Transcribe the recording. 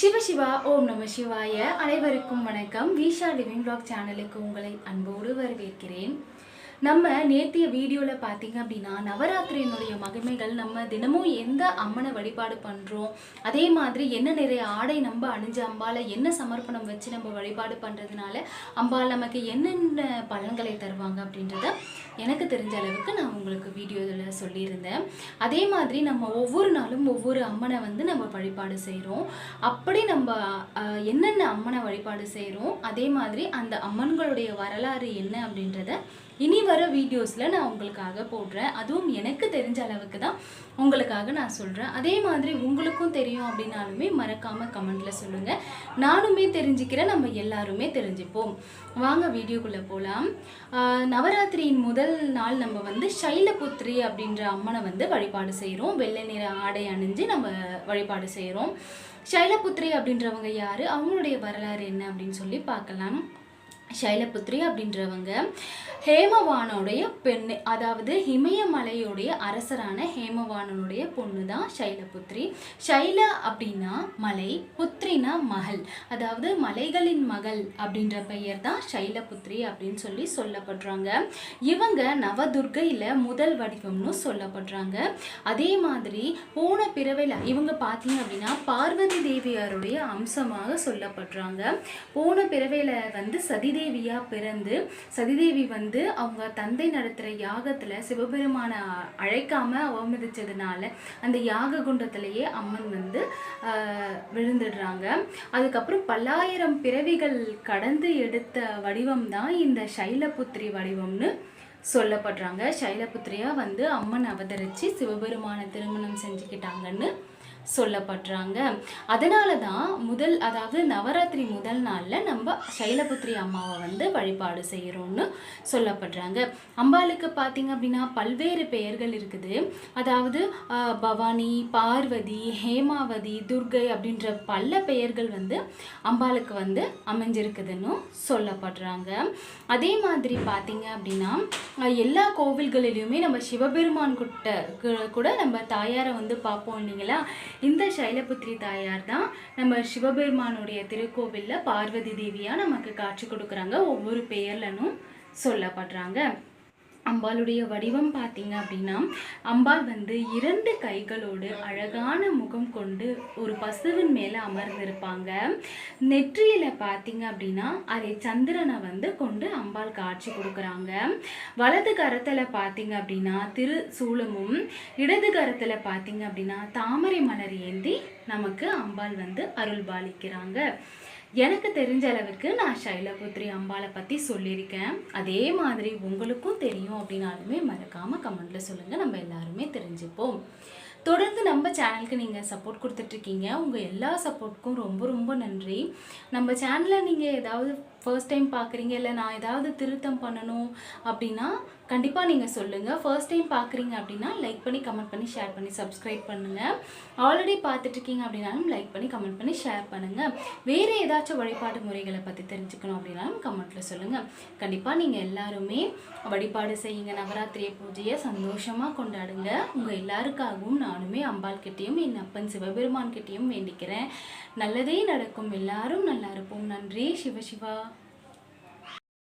சிவசிவா ஓம் நம சிவாய அனைவருக்கும் வணக்கம். விஷா லிவிங் பிளாக் சேனலுக்கு உங்களை அன்போடு வரவேற்கிறேன். நம்ம நேத்திய வீடியோவில் பார்த்தீங்க அப்படின்னா நவராத்திரியினுடைய மகிமைகள் நம்ம தினமும் எந்த அம்மனை வழிபாடு பண்ணுறோம் அதே மாதிரி என்ன நிறைய ஆடை நம்ம அணிஞ்ச அம்பால என்ன சமர்ப்பணம் வச்சு நம்ம வழிபாடு பண்ணுறதுனால அம்பாள் நமக்கு என்னென்ன பலன்களை தருவாங்க அப்படின்றத எனக்கு தெரிஞ்ச அளவுக்கு நான் உங்களுக்கு வீடியோவில் சொல்லியிருந்தேன். அதே மாதிரி நம்ம ஒவ்வொரு நாளும் ஒவ்வொரு அம்மனை வந்து நம்ம வழிபாடு செய்கிறோம் அப்படி நம்ம என்னென்ன அம்மனை வழிபாடு செய்கிறோம் அதே மாதிரி அந்த அம்மன்களுடைய வரலாறு என்ன அப்படின்றத இனி வர வீடியோஸில் நான் உங்களுக்காக போடுறேன். அதுவும் எனக்கு தெரிஞ்ச அளவுக்கு தான் உங்களுக்காக நான் சொல்கிறேன் அதே மாதிரி உங்களுக்கும் தெரியும் அப்படின்னாலுமே மறக்காமல் கமெண்ட்டில் சொல்லுங்கள் நானுமே தெரிஞ்சுக்கிறேன். நம்ம எல்லாருமே தெரிஞ்சுப்போம். வாங்க வீடியோக்குள்ளே போகலாம் நவராத்திரியின் முதல் நாள் நம்ம வந்து சைலபுத்ரி அப்படின்ற அம்மனை வந்து வழிபாடு செய்கிறோம் வெள்ளை நிற ஆடை அணிஞ்சு நம்ம வழிபாடு செய்கிறோம் சைலபுத்ரி அப்படின்றவங்க யார்? அவங்களுடைய வரலாறு என்ன அப்படின்னு சொல்லி பார்க்கலாம். சைலபுத்ரி அப்படின்றவங்க ஹேமவானுடைய பெண்ணு அதாவது இமயமலையுடைய அரசரான ஹேமவானனுடைய பொண்ணு தான் சைலபுத்ரி சைல அப்படின்னா மலை புத்ரினா மகள் அதாவது மலைகளின் மகள் அப்படின்ற பெயர் தான் சைலபுத்ரி அப்படின்னு சொல்லி சொல்லப்படுறாங்க. இவங்க நவதுர்கையில் முதல் வடிவம்னு சொல்லப்படுறாங்க. அதே மாதிரி போன பிறவையில் இவங்க பார்த்தீங்க அப்படின்னா பார்வதி தேவியாருடைய அம்சமாக சொல்லப்படுறாங்க. போன பிறவையில் வந்து சதிதேவியாக பிறந்து சதிதேவி வந்து அவங்க தந்தை நடத்துகிற யாகத்தில் சிவபெருமானை அழைக்காமல் அவமதித்ததுனால அந்த யாக குண்டத்திலேயே அம்மன் வந்து விழுந்துடுறாங்க. அதுக்கப்புறம் பல்லாயிரம் பிறவிகள் கடந்து எடுத்த வடிவம் தான் இந்த சைலபுத்திரி வடிவம்னு சொல்லப்படுறாங்க. சைலபுத்திரியாக வந்து அம்மன் அவதரித்து சிவபெருமானை திருமணம் செஞ்சுக்கிட்டாங்கன்னு சொல்லப்படுறாங்க. அதனால தான் முதல் அதாவது நவராத்திரி முதல் நாளில் நம்ம சைலபுத்ரி அம்மாவை வந்து வழிபாடு செய்கிறோம்னு சொல்லப்படுறாங்க. அம்பாளுக்கு பார்த்தீங்க அப்படின்னா பல்வேறு பெயர்கள் இருக்குது. அதாவது பவானி பார்வதி ஹேமாவதி துர்கை அப்படின்ற பல பெயர்கள் வந்து அம்பாளுக்கு வந்து அமைஞ்சிருக்குதுன்னு சொல்லப்படுறாங்க. அதே மாதிரி பார்த்தீங்க அப்படின்னா எல்லா கோவில்களிலுமே நம்ம சிவபெருமான் கிட்ட கூட நம்ம தாயாரை வந்து பார்ப்போம் இல்லைங்களா? இந்த சைலபுத்ரி தாயார் தான் நம்ம சிவபெருமானுடைய திருக்கோவிலில் பார்வதி தேவியாக நமக்கு காட்சி கொடுக்குறாங்க. ஒவ்வொரு பெயர்லனும் சொல்லப்படுறாங்க. அம்பாளுடைய வடிவம் பார்த்தீங்க அப்படின்னா அம்பாள் வந்து இரண்டு கைகளோடு அழகான முகம் கொண்டு ஒரு பசுவின் மேலே அமர்ந்திருப்பாங்க. நெற்றியில் பார்த்தீங்க அப்படின்னா அதை சந்திரனை வந்து கொண்டு அம்பாள் காட்சி கொடுக்குறாங்க. வலது கரத்தில் பார்த்தீங்க அப்படின்னா திரு சூலமும் இடது கரத்தில் பார்த்தீங்க அப்படின்னா தாமரை மலர் ஏந்தி நமக்கு அம்பாள் வந்து அருள் பாலிக்கிறாங்க எனக்கு தெரிஞ்ச அளவுக்கு நான் சைலபுத்ரி அம்பாளை பற்றி சொல்லியிருக்கேன். அதே மாதிரி உங்களுக்கும் தெரியும் அப்படின்னாலுமே மறக்காமல் கமெண்ட்டில் சொல்லுங்கள் நம்ம எல்லாருமே தெரிஞ்சுப்போம். தொடர்ந்து நம்ம சேனலுக்கு நீங்கள் சப்போர்ட் கொடுத்துட்ருக்கீங்க உங்கள் எல்லா சப்போர்ட்டுக்கும் ரொம்ப ரொம்ப நன்றி. நம்ம சேனலை நீங்கள் ஏதாவது ஃபர்ஸ்ட் டைம் பார்க்குறீங்க இல்லை நான் ஏதாவது திருத்தம் பண்ணணும் அப்படின்னா கண்டிப்பாக நீங்கள் சொல்லுங்கள் ஃபர்ஸ்ட் டைம் பார்க்குறீங்க அப்படின்னா லைக் பண்ணி கமெண்ட் பண்ணி ஷேர் பண்ணி சப்ஸ்கிரைப் பண்ணுங்கள் ஆல்ரெடி பார்த்துட்ருக்கீங்க அப்படின்னாலும் லைக் பண்ணி கமெண்ட் பண்ணி ஷேர் பண்ணுங்கள் வேறு ஏதாச்சும் வழிபாடு முறைகளை பற்றி தெரிஞ்சுக்கணும் அப்படின்னாலும் கமெண்ட்டில் சொல்லுங்கள் கண்டிப்பாக நீங்கள் எல்லாருமே வழிபாடு செய்யுங்க. நவராத்திரிய பூஜையை சந்தோஷமாக கொண்டாடுங்க. உங்கள் எல்லாருக்காகவும் நானுமே அம்பாள் கிட்டேயும் என் அப்பன் சிவபெருமான் கிட்டேயும் வேண்டிக்கிறேன். நல்லதே நடக்கும். எல்லாரும் நல்லா இருப்போம். நன்றி. சிவசிவா